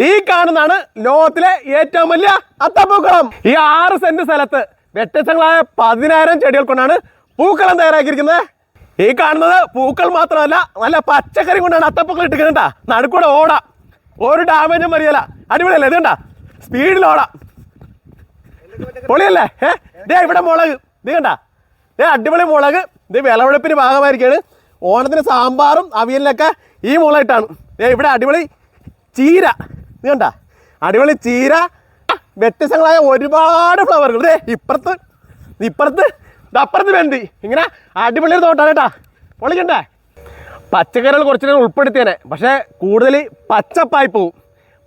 ഈ കാണുന്നതാണ് ലോകത്തിലെ ഏറ്റവും വലിയ അത്തപ്പൂക്കളം. ഈ ആറ് സെന്റ് സ്ഥലത്ത് വ്യത്യസ്തങ്ങളായ പതിനായിരം ചെടികൾ കൊണ്ടാണ് പൂക്കളം തയ്യാറാക്കിയിരിക്കുന്നത്. ഈ കാണുന്നത് പൂക്കൾ മാത്രമല്ല നല്ല പച്ചക്കറി കൊണ്ടാണ് അത്തപ്പൂക്കൾ ഇട്ടിരിക്കുന്നത് നടുക്കൂടെ ഓടാ. ഒരു ഡാമേജും വരികയില്ല അടിപൊളിയല്ലേ ഇത് കണ്ടാ? സ്പീഡിൽ ഓടാ. പൊളിയല്ലേ? ഏ ദേ ഇവിടെ മുളക്. ഇത് കണ്ട? ദേ അടിപൊളി മുളക്. ഇത് വിളവെടുപ്പിന് ഭാഗമായിരിക്കാണ്. ഓണത്തിന് സാമ്പാറും അവിയലിനൊക്കെ ഈ മുളകിട്ടാണ് ഏ ഇവിടെ അടിപൊളി ചീര. ഇത് കണ്ട അടിപൊളി ചീര വ്യത്യസ്തങ്ങളായ ഒരുപാട് ഫ്ലവറുകൾ ദേ ഇപ്പുറത്ത് ഇപ്പുറത്ത് ഇത് അപ്പുറത്ത് വെന്തി ഇങ്ങനെ അടിപൊളി ഒരു തോട്ടാണ് കേട്ടാ. പൊളിക്കണ്ടേ? പച്ചക്കറികൾ കുറച്ച് നേരം ഉൾപ്പെടുത്തിയേനെ. പക്ഷേ കൂടുതൽ പച്ചപ്പായി പോവും.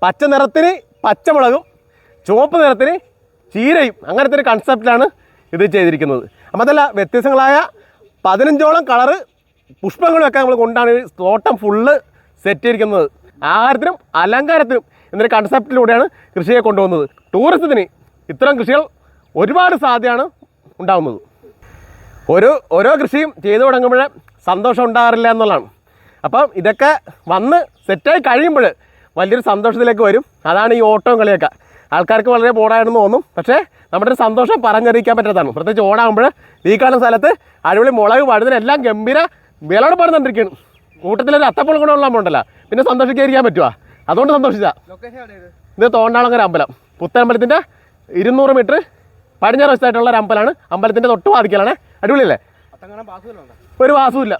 പച്ച നിറത്തിന് പച്ചമുളകും ചുവപ്പ് നിറത്തിന് ചീരയും. അങ്ങനത്തെ ഒരു കൺസെപ്റ്റിലാണ് ഇത് ചെയ്തിരിക്കുന്നത്. അപ്പം അതല്ല വ്യത്യസ്തങ്ങളായ പതിനഞ്ചോളം കളറ് പുഷ്പങ്ങളൊക്കെ നമ്മൾ കൊണ്ടാണ് തോട്ടം ഫുള്ള് സെറ്റ് ചെയ്തിരിക്കുന്നത്. ആഹാരത്തിനും അലങ്കാരത്തിനും എന്നൊരു കൺസെപ്റ്റിലൂടെയാണ് കൃഷിയെ കൊണ്ടുവന്നത്. ടൂറിസത്തിന് ഇത്തരം കൃഷികൾ ഒരുപാട് സാധ്യതയാണ് ഉണ്ടാകുന്നത് ഒരു ഓരോ കൃഷിയും ചെയ്തു തുടങ്ങുമ്പോൾ സന്തോഷം ഉണ്ടാകാറില്ല എന്നുള്ളതാണ്. അപ്പം ഇതൊക്കെ വന്ന് സെറ്റായി കഴിയുമ്പോൾ വലിയൊരു സന്തോഷത്തിലേക്ക് വരും. അതാണ് ഈ ഓട്ടവും കളിയൊക്കെ. ആൾക്കാർക്ക് വളരെ ബോർഡായിരുന്നു തോന്നും. പക്ഷേ നമ്മുടെ ഒരു സന്തോഷം പറഞ്ഞറിയിക്കാൻ പറ്റാത്തതാണ്. പ്രത്യേകിച്ച് ഓടാകുമ്പോൾ ഈ കാണുന്ന സ്ഥലത്ത് അടിപൊളി മുളക് വഴുതന എല്ലാം ഗംഭീര വിളവെടുപ്പ് നടന്നുകൊണ്ടിരിക്കുകയാണ് കൂട്ടത്തിലൊരു അത്തപ്പുള ഗുണമുള്ള ഉണ്ടല്ലോ പിന്നെ സന്തോഷിക്കാതിരിക്കാൻ പറ്റുമോ അതുകൊണ്ട് സന്തോഷിച്ച. ഇത്? തോണ്ടാളങ്ങര അമ്പലം. പുത്തമ്പലത്തിന്റെ ഇരുന്നൂറ് മീറ്റർ പടിഞ്ഞാറ് വശത്തായിട്ടുള്ള ഒരു അമ്പലമാണ്. അമ്പലത്തിന്റെ തൊട്ട് വാതിക്കലാണ്. അടിപൊളിയല്ലേ? ഒരു വാസവും വാസവുമില്ല